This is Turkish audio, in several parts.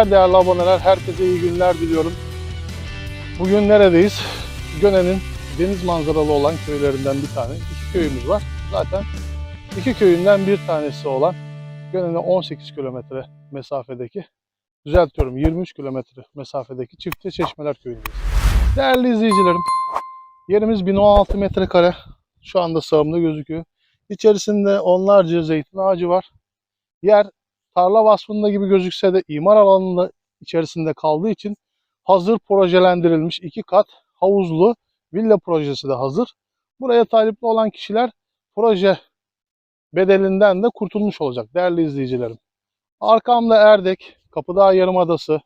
izleyiciler, değerli aboneler, herkese iyi günler diliyorum. Bugün neredeyiz? Göne'nin deniz manzaralı olan köylerinden bir tane. İki köyümüz var. Zaten iki köyünden bir tanesi olan Göne'ne 18 kilometre mesafedeki, düzeltiyorum 23 kilometre mesafedeki Çifte Çeşmeler köyündeyiz. Değerli izleyicilerim, yerimiz 1016 metrekare. Şu anda sağımda gözüküyor. İçerisinde onlarca zeytin ağacı var. Yer tarla vasfında gibi gözükse de imar alanında içerisinde kaldığı için hazır projelendirilmiş iki kat havuzlu villa projesi de hazır. Buraya talipli olan kişiler proje bedelinden de kurtulmuş olacak değerli izleyicilerim. Arkamda Erdek, Kapıdağ Yarımadası,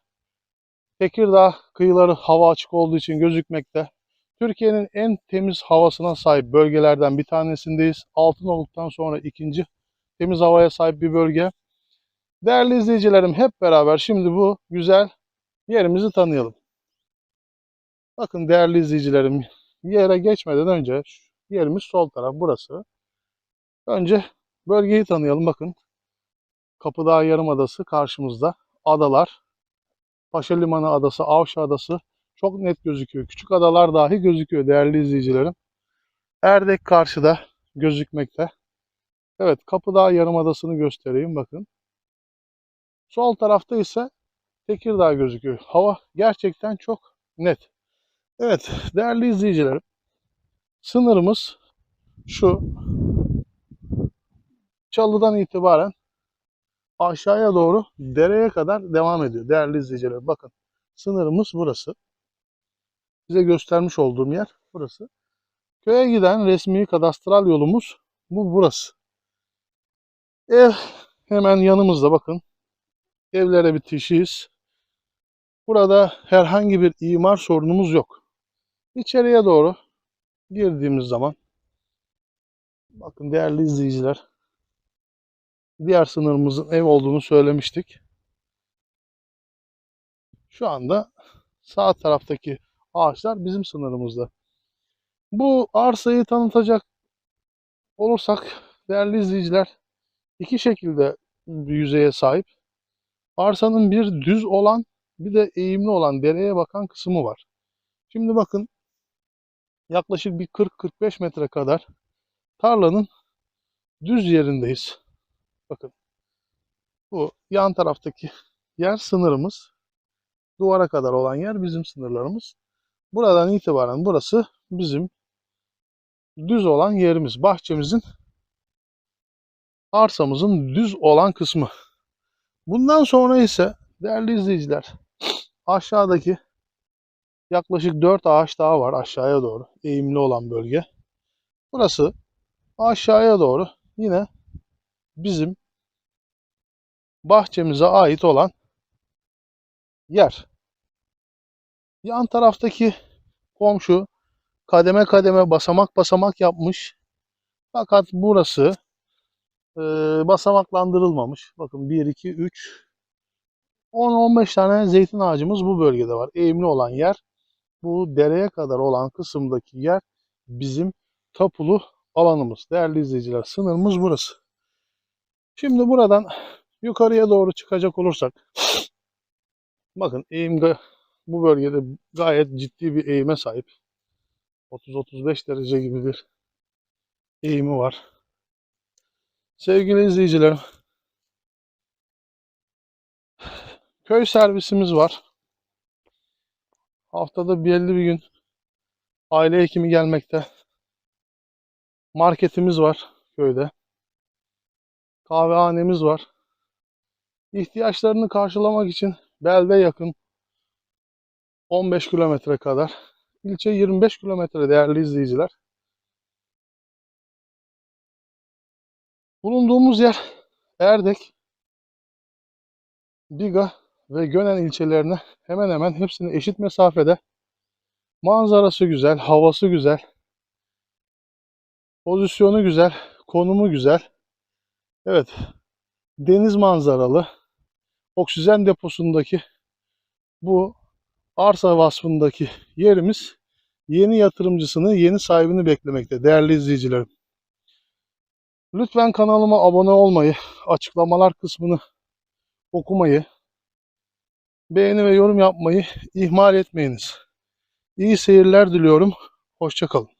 Tekirdağ kıyıları hava açık olduğu için gözükmekte. Türkiye'nin en temiz havasına sahip bölgelerden bir tanesindeyiz. Altınoluk'tan sonra ikinci temiz havaya sahip bir bölge. Değerli izleyicilerim hep beraber şimdi bu güzel yerimizi tanıyalım. Bakın değerli izleyicilerim yere geçmeden önce yerimiz sol taraf burası. Önce bölgeyi tanıyalım bakın. Kapıdağ Yarımadası karşımızda. Adalar. Paşa Limanı Adası, Avşa Adası çok net gözüküyor. Küçük adalar dahi gözüküyor değerli izleyicilerim. Erdek karşıda gözükmekte. Evet Kapıdağ Yarımadası'nı göstereyim bakın. Sol tarafta ise Tekirdağ gözüküyor. Hava gerçekten çok net. Evet değerli izleyicilerim. Sınırımız şu. Çalıdan itibaren aşağıya doğru dereye kadar devam ediyor. Değerli izleyiciler bakın. Sınırımız burası. Size göstermiş olduğum yer burası. Köye giden resmi kadastral yolumuz bu burası. Ev hemen yanımızda bakın. Evlere bitişiyiz. Burada herhangi bir imar sorunumuz yok. İçeriye doğru girdiğimiz zaman bakın değerli izleyiciler diğer sınırımızın ev olduğunu söylemiştik. Şu anda sağ taraftaki ağaçlar bizim sınırımızda. Bu arsayı tanıtacak olursak değerli izleyiciler iki şekilde yüzeye sahip. Arsanın bir düz olan bir de eğimli olan dereye bakan kısmı var. Şimdi bakın yaklaşık bir 40-45 metre kadar tarlanın düz yerindeyiz. Bakın bu yan taraftaki yer sınırımız. Duvara kadar olan yer bizim sınırlarımız. Buradan itibaren burası bizim düz olan yerimiz. Bahçemizin arsamızın düz olan kısmı. Bundan sonra ise değerli izleyiciler aşağıdaki yaklaşık 4 ağaç daha var aşağıya doğru eğimli olan bölge. Burası aşağıya doğru yine bizim bahçemize ait olan yer. Yan taraftaki komşu kademe kademe basamak basamak yapmış. Fakat burası e, basamaklandırılmamış. Bakın 1, 2, 3, 10-15 tane zeytin ağacımız bu bölgede var. Eğimli olan yer. Bu dereye kadar olan kısımdaki yer bizim tapulu alanımız. Değerli izleyiciler sınırımız burası. Şimdi buradan yukarıya doğru çıkacak olursak bakın eğim bu bölgede gayet ciddi bir eğime sahip. 30-35 derece gibi bir eğimi var. Sevgili izleyicilerim köy servisimiz var. Haftada belli bir gün aile hekimi gelmekte. Marketimiz var köyde. Kahvehanemiz var. İhtiyaçlarını karşılamak için belde yakın 15 kilometre kadar. İlçe 25 kilometre değerli izleyiciler. Bulunduğumuz yer Erdek, Biga ve Gönen ilçelerine hemen hemen hepsine eşit mesafede. Manzarası güzel, havası güzel. Pozisyonu güzel, konumu güzel. Evet, deniz manzaralı. Oksijen deposundaki bu arsa vasfındaki yerimiz yeni yatırımcısını, yeni sahibini beklemekte değerli izleyicilerim. Lütfen kanalıma abone olmayı, açıklamalar kısmını okumayı, beğeni ve yorum yapmayı ihmal etmeyiniz. İyi seyirler diliyorum. Hoşçakalın.